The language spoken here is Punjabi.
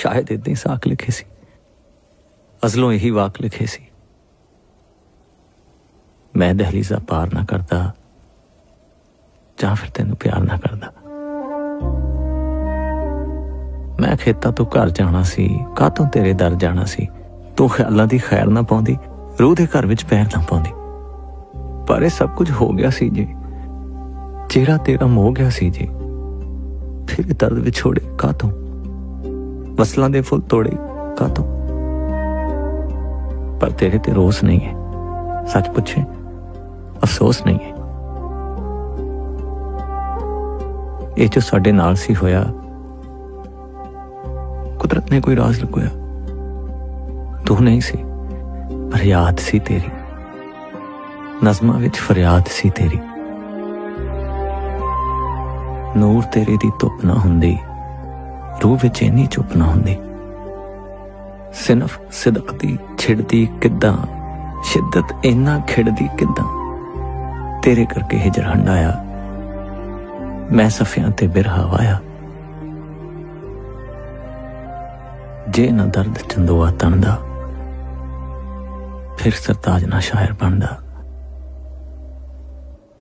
ਸ਼ਾਇਦ ਇਦਾਂ ਹੀ ਸਾਖ ਲਿਖੇ ਸੀ। ਅਸਲੋਂ ਇਹੀ ਵਾਕ ਲਿਖੇ ਸੀ। ਮੈਂ ਦਹਲੀਜ਼ਾ ਪਾਰ ਨਾ ਕਰਦਾ ਜਾਂ ਫਿਰ ਤੈਨੂੰ ਪਿਆਰ ਨਾ ਕਰਦਾ। ਮੈਂ ਖੇਤਾਂ ਤੋਂ ਘਰ ਜਾਣਾ ਸੀ, ਕਾਹਤੋਂ ਤੇਰੇ ਦਰ ਜਾਣਾ ਸੀ? ਤੂੰ ਖਿਆਲਾਂ ਦੀ ਖੈਰ ਨਾ ਪਾਉਂਦੀ, ਰੂਹ ਦੇ ਘਰ ਵਿੱਚ ਪੈਰ ਨਾ ਪਾਉਂਦੀ। ਪਰ ਇਹ ਸਭ ਕੁਝ ਹੋ ਗਿਆ ਸੀ ਜੀ। ਚਿਹਰਾ ਤੇਰਾ ਮੋਹ ਗਿਆ ਸੀ ਜੀ। ਫਿਰ ਦਰਦ ਵਿਛੋੜੇ ਕਾਹਤੋਂ? ਵਸਲਾਂ ਦੇ ਫੁੱਲ ਤੋੜੇ ਕਾਹਤੋਂ ਪਰ ਤੇਰੇ ਤੇ ਰੋਸ ਨਹੀਂ ਹੈ। ਸੱਚ ਪੁੱਛੇ, ਅਫਸੋਸ ਨਹੀਂ ਹੈ। ਇਹ ਜੋ ਸਾਡੇ ਨਾਲ ਸੀ ਹੋਇਆ, ਕੁਦਰਤ ਨੇ ਕੋਈ ਰਾਜ਼ ਲੁਕੋਇਆ ਤੂੰ ਨਹੀਂ ਸੀ, ਪਰ ਯਾਦ ਸੀ ਤੇਰੀ। ਨਜ਼ਮਾਂ ਵਿੱਚ ਫਰਿਆਦ ਸੀ ਤੇਰੀ। ਨੂਰ ਤੇਰੇ ਦੀ ਧੁੱਪ ਨਾ ਹੁੰਦੀ। ਰੂਹ ਵਿੱਚ ਇੰਨੀ ਚੁੱਪ ਨਾ ਹੁੰਦੀ। ਸਿਨਫ ਸਿਦਕ ਦੀ ਛਿੜਦੀ ਕਿੱਦਾਂ, ਸ਼ਿੱਦਤ ਇੰਨਾ ਖਿੜਦੀ ਕਿੱਦਾਂ। ਤੇਰੇ ਕਰਕੇ ਹਿਜਰ ਹੰਡਾਇਆ ਮੈਂ ਸਫਿਆਂ ਤੇ ਬਿਰਹਾ ਵਾਇਆ ਜੇ ਨਾ ਦਰਦ ਚੰਦੋਆ ਤਣਦਾ, ਫਿਰ ਸਰਤਾਜ ਨਾ ਸ਼ਾਇਰ ਬਣਦਾ।